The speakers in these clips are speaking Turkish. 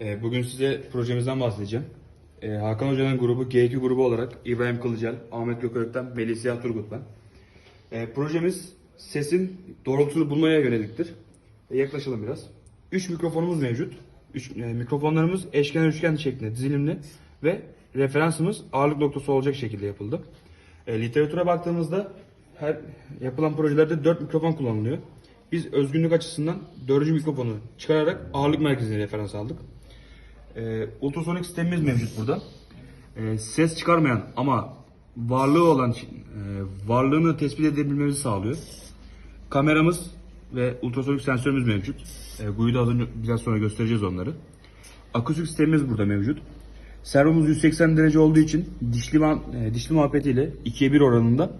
Ee, Bugün size projemizden bahsedeceğim. Ee, Hakan Hoca'nın grubu G2 grubu olarak İbrahim Kılıcel, Ahmet Gökörük'ten Melih Siyah Turgut ben. Ee, projemiz sesin doğrultusunu bulmaya yöneliktir. Yaklaşalım biraz. 3 mikrofonumuz mevcut. Üç, e, mikrofonlarımız eşkenar üçgen şeklinde dizilimli ve referansımız ağırlık noktası olacak şekilde yapıldı. Literatüre baktığımızda her yapılan projelerde 4 mikrofon kullanılıyor. Biz özgünlük açısından 4. mikrofonu çıkararak ağırlık merkezine referans aldık. E, ultrasonik sistemimiz mevcut burada. E, ses çıkarmayan ama varlığı olan e, varlığını tespit edebilmemizi sağlıyor. Kameramız ve ultrasonik sensörümüz mevcut. E, GUI'yu da az biraz sonra göstereceğiz onları. Akustik sistemimiz burada mevcut. Servomuz 180 derece olduğu için dişli, ma- e, dişli muhabbetiyle 2'ye 1 oranında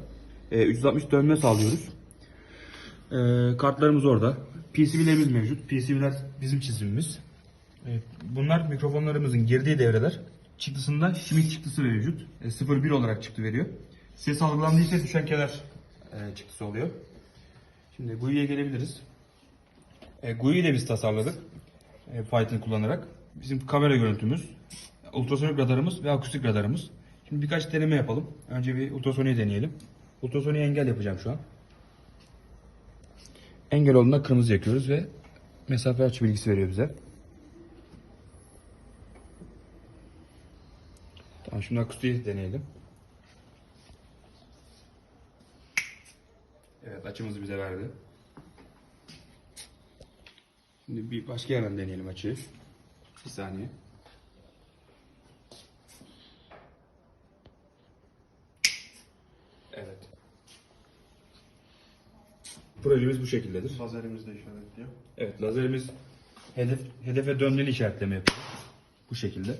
e, 360 dönme sağlıyoruz. E, kartlarımız orada. PCB'lerimiz mevcut. PCB'ler bizim çizimimiz. Bunlar mikrofonlarımızın girdiği devreler. Çıktısında Schmidt çıktısı mevcut. E, 0-1 olarak çıktı veriyor. Ses algılandıysa düşen kenar e, çıktısı oluyor. Şimdi GUI'ye gelebiliriz. E, GUI'yi de biz tasarladık. E, Python kullanarak. Bizim kamera görüntümüz, ultrasonik radarımız ve akustik radarımız. Şimdi birkaç deneme yapalım. Önce bir ultrasoniği deneyelim. Ultrasoniği engel yapacağım şu an. Engel olduğunda kırmızı yakıyoruz ve mesafe açı bilgisi veriyor bize. Tamam şimdi akustiği deneyelim. Evet açımızı bize verdi. Şimdi bir başka yerden deneyelim açıyı. Bir saniye. Evet. Projemiz bu şekildedir. Lazerimiz de işaretliyor. Evet lazerimiz hedef, hedefe döndüğünü işaretleme yapıyor. Bu şekilde.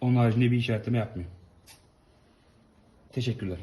Onun haricinde bir işaretleme yapmıyor. Teşekkürler.